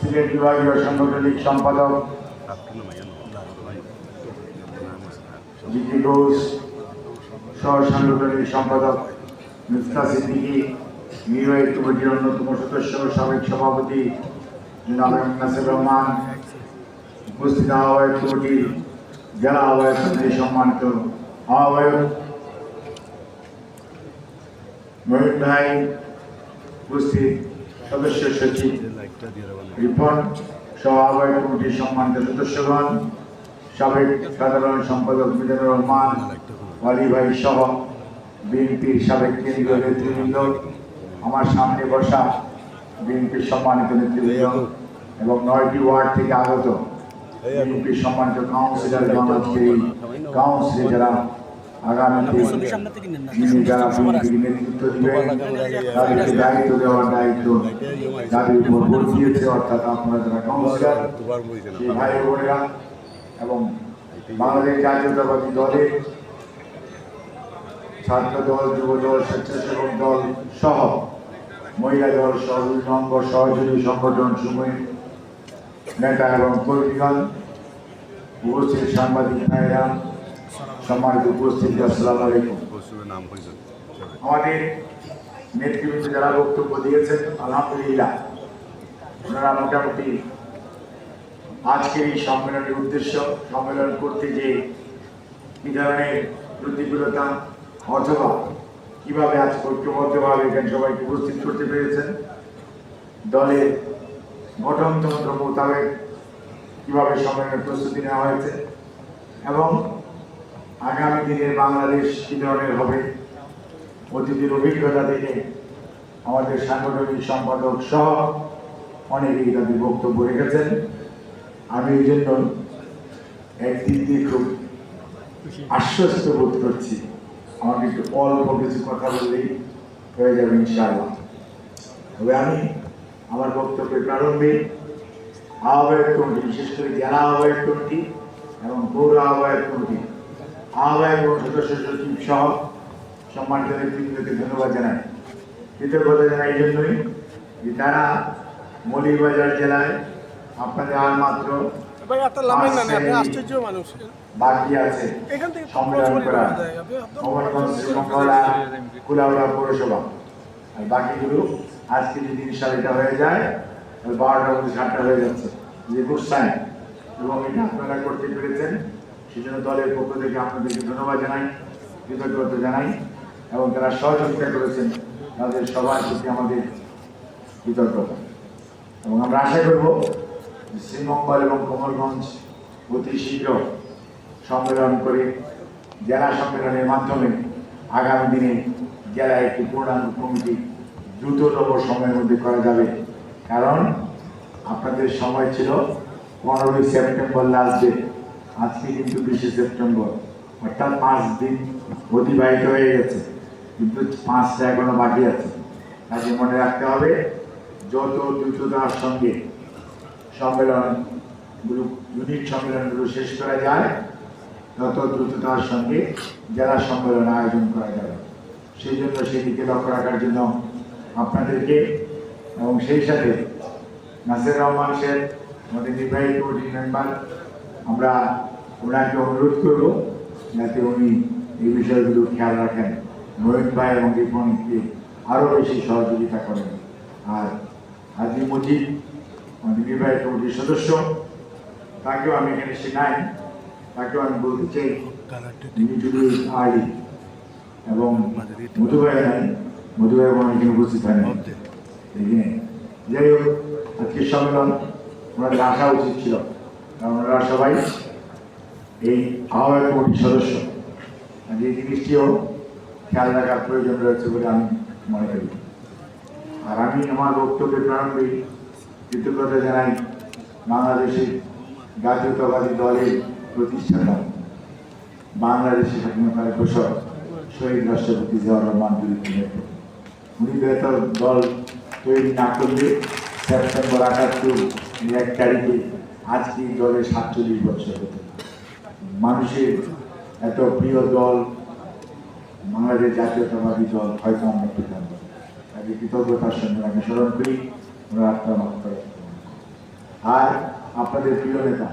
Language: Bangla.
সিলেট বিভাগীয় সাংগঠনিক সম্পাদক জিটি ঘোষ, সহ সাংগঠনিক সম্পাদক মিফতা সিদ্দিকী মিরওয়াইজ কমিটির অন্যতম সদস্য সাবেক সভাপতি জনাব নাসির রহমান, উপস্থিত আহ্বায়ক কমিটির জেলা আহ্বায়ক কমিটির সম্মানিত আহ্বায়ক মহিন ভাই, উপস্থিত সদস্য সচিব, রিপন আহ্বায়ক কমিটির সম্মানিত সদস্যগণ, সাবেক সাধারণ সম্পাদক মিজানুর রহমান, ওয়ালি ভাই সহ বিএনপির সাবেক কেন্দ্রীয় নেতৃবৃন্দ, আমার সামনে বসা বিএনপির সম্মানিত নেতৃবৃন্দ এবং নয়টি ওয়ার্ড থেকে আগত বিএনপির সম্মানিত কাউন্সিলর কাউন্সিলে যারা আগামীতে যিনি যারা বিএনপির নেতৃত্ব দিবেন তাদেরকে দায়িত্ব দেওয়ার দায়িত্ব যাদের উপর ভোট দিয়েছে অর্থাৎ আপনারা যারা কাউন্সিলর সেই ভাই বোনেরা এবং বাংলাদেশ জাতীয়তাবাদী দলের ছাত্র দল যুব দল স্বেচ্ছাসেবক দল সহ মহিলা দল সহযোগী সংগঠন নেতা এবং কর্মীগণ উপস্থিত সাংবাদিক ভাইরা সম্মানিত উপস্থিত আসসালামু আলাইকুম। আমাদের নেতৃবৃন্দ যারা বক্তব্য দিয়েছেন আলহামদুলিল্লাহ। ওনারা মোটামুটি আজকের এই সম্মেলনের উদ্দেশ্য সম্মেলন করতে যে কি ধরনের প্রতিকূলতা অথবা কীভাবে আজ ঐক্যবদ্ধভাবে এখানে সবাইকে উপস্থিত করতে পেরেছেন দলের গঠনতন্ত্র মোতাবেক কীভাবে সম্মেলনের প্রস্তুতি নেওয়া হয়েছে এবং আগামী দিনের বাংলাদেশ কি ধরনের হবে? অতীতের অভিজ্ঞতা থেকে আমাদের সাংগঠনিক সম্পাদক সহ অনেকেই তাদের বক্তব্য রেখেছেন। আমি এই জন্য একদিক দিয়ে খুব আশ্বস্ত বোধ করছি। আমাকে একটু অল্প কিছু কথা বললেই হয়ে যাবে ইনশাআল্লাহ। তবে আমি আমার বক্তব্যের প্রারম্ভে আহ্বায়ক কমিটি, বিশেষ করে জেলা আহ্বায়ক কমিটি এবং পৌর আহ্বায়ক কমিটি আহ্বায়ক এবং সদস্য সচিব সহ সম্মানিত নেতৃবৃন্দকে ধন্যবাদ জানাই। কৃতজ্ঞতা জানাই এই জন্যই যে তারা মৌলিকবাজার জেলায় আপনাদের আর মাত্র বাকি আছে সম্মেলন করা। শ্রীমঙ্গলা কুলাউড়া পৌরসভা। আর বাকিগুলো আজকে যদি হয়ে যায় মধ্যে সাতটা হয়ে যাচ্ছে যে এবং এটা আপনারা করতে পেরেছেন। সেজন্য দলের পক্ষ থেকে আপনাদেরকে ধন্যবাদ জানাই, কৃতজ্ঞতা জানাই এবং তারা সহযোগিতা করেছেন, তাদের সবার প্রতি আমাদের কৃতজ্ঞতা। এবং আমরা আশা করব শ্রীমঙ্গল এবং কোমলগঞ্জ অতি শীঘ্র সম্মেলন করে জেলা সম্মেলনের মাধ্যমে আগামী দিনে জেলায় একটি পূর্ণাঙ্গ কমিটি দ্রুততম সময়ের মধ্যে করা যাবে। কারণ আপনাদের সময় ছিল পনেরোই সেপ্টেম্বর লাস্ট ডে আজকে কিন্তু বিশে সেপ্টেম্বর, অর্থাৎ পাঁচ দিন অতিবাহিত হয়ে গেছে, কিন্তু পাঁচটা এখনও বাকি আছে। কাজে মনে রাখতে হবে, যত দ্রুততার সঙ্গে সম্মেলনগুলো ইউনিট সম্মেলনগুলো শেষ করা যায়, তত দ্রুততার সঙ্গে জেলা সম্মেলন আয়োজন করা যাবে। সেই জন্য সেদিকে লক্ষ্য রাখার জন্য আপনাদেরকে এবং সেই সাথে নাসির রহমান শেখ আমাদের নির্বাহী কমিটির মেম্বার আমরা ওনাকে অনুরোধ করব যাতে উনি এই বিষয়গুলো খেয়াল রাখেন। মহিন ভাই এবং রিপনকে আরও বেশি সহযোগিতা করেন। আর হাজি আমাদের নির্বাহী কমিটির সদস্য, তাকেও আমি এখানে সে নাই তাকেও আমি বলতে চাই, তিনি যদি আই এবং মধুভাই নাই মধুভাই এবং এখানে উপস্থিত হয় যাই হোক, আজকের সম্মেলন ওনাদের আসা উচিত ছিল। কারণ সবাই? এই আহ্বায়ক কমিটির সদস্য। এই জিনিসটিও খেয়াল রাখার প্রয়োজন রয়েছে বলে আমি মনে করি। আর আমি আমার বক্তব্যের প্রারম্ভে কৃতজ্ঞতা জানাই বাংলাদেশের জাতীয়তাবাদী দলের প্রতিষ্ঠাতা, বাংলাদেশের স্বাধীনতার ঘোষক শহীদ রাষ্ট্রপতি জিয়াউর রহমান উনি এত দল তৈরি না করলে সেপ্টেম্বর আটাত্তর এই এক তারিখে আজকে দলের সাতচল্লিশ বছর হতে মানুষের এত প্রিয় দল বাংলাদেশ জাতীয়তাবাদী দল হয়তো আমরা পেতাম তাকে কৃতজ্ঞতার সঙ্গে আমি স্মরণ করি আমরা আত্মা আর আপনাদের প্রিয় নেতা